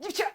Дівчат!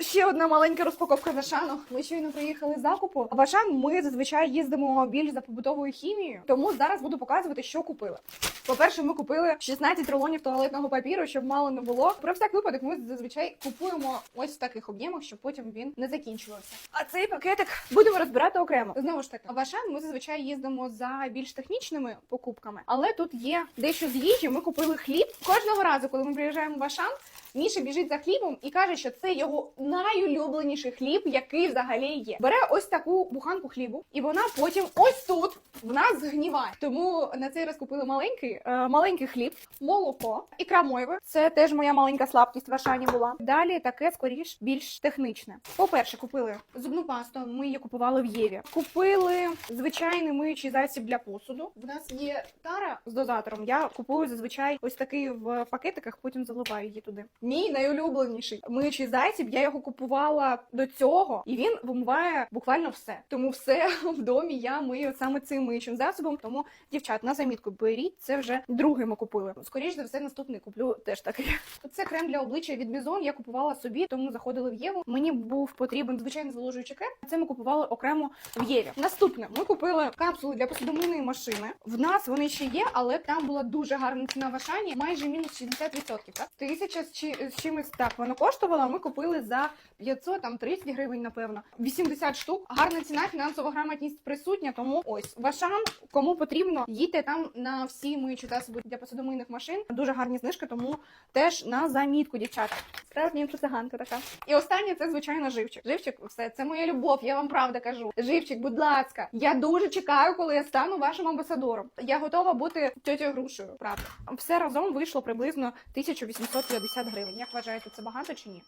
Ще одна маленька розпаковка з Ашану. Ми щойно приїхали з закупу. В Ашан ми зазвичай їздимо більш за побутовою хімією, тому зараз буду показувати, що купили. По-перше, ми купили 16 рулонів туалетного папіру, щоб мало не було. Про всяк випадок ми зазвичай купуємо ось в таких об'ємах, щоб потім він не закінчувався. А цей пакетик будемо розбирати окремо. Знову ж таки, в Ашан ми зазвичай їздимо за більш технічними покупками, але тут є дещо з їжі. Ми купили хліб. Кожного разу, коли ми приїжджаємо в Ашан, Міша біжить за хлібом і каже, що це його найулюбленіший хліб, який взагалі є. Бере ось таку буханку хлібу, і вона потім ось тут в нас згніває. Тому на цей раз купили маленький, е, маленький хліб, молоко, ікра мойви. Це теж моя маленька слабкість в Ашані була. Далі таке скоріш більш технічне. По-перше, купили зубну пасту. Ми її купували в Єві. Купили звичайний миючий засіб для посуду. В нас є тара з дозатором. Я купую зазвичай ось такий в пакетиках, потім заливаю її туди. Мій найулюбленіший миючий засіб. Я його купувала до цього, і він вимиває буквально все. Тому все в домі я мию саме цим миючим засобом. Тому дівчат на замітку беріть. Це вже другий ми купили. Скоріше за все, наступний куплю теж такий. Це крем для обличчя від Бізон. Я купувала собі, тому заходили в Єву. Мені був потрібен звичайний зволожуючий крем. Це ми купували окремо в Єві. Наступне ми купили капсули для посудомийної машини. В нас вони ще є, але там була дуже гарна ціна в Ашані, майже мінус 60%. Так? Тисяча з, з чимось так воно коштувало. Ми купили за 500, там 30 гривень, напевно. 80 штук. Гарна ціна, фінансова грамотність присутня. Тому ось в Ашан, кому потрібно, їдьте там на всі миючі засоби для посудомийних машин. Дуже гарні знижки, тому теж на замітку, дівчата. Справжня інфоциганка така. І останнє це звичайно живчик. Живчик, все це моя любов. Я вам правда кажу. Живчик, будь ласка, я дуже чекаю, коли я стану вашим амбасадором. Я готова бути тьотєю грушею. Правда, все разом вийшло приблизно 1850 гривень. Як вважаєте, це багато чи ні?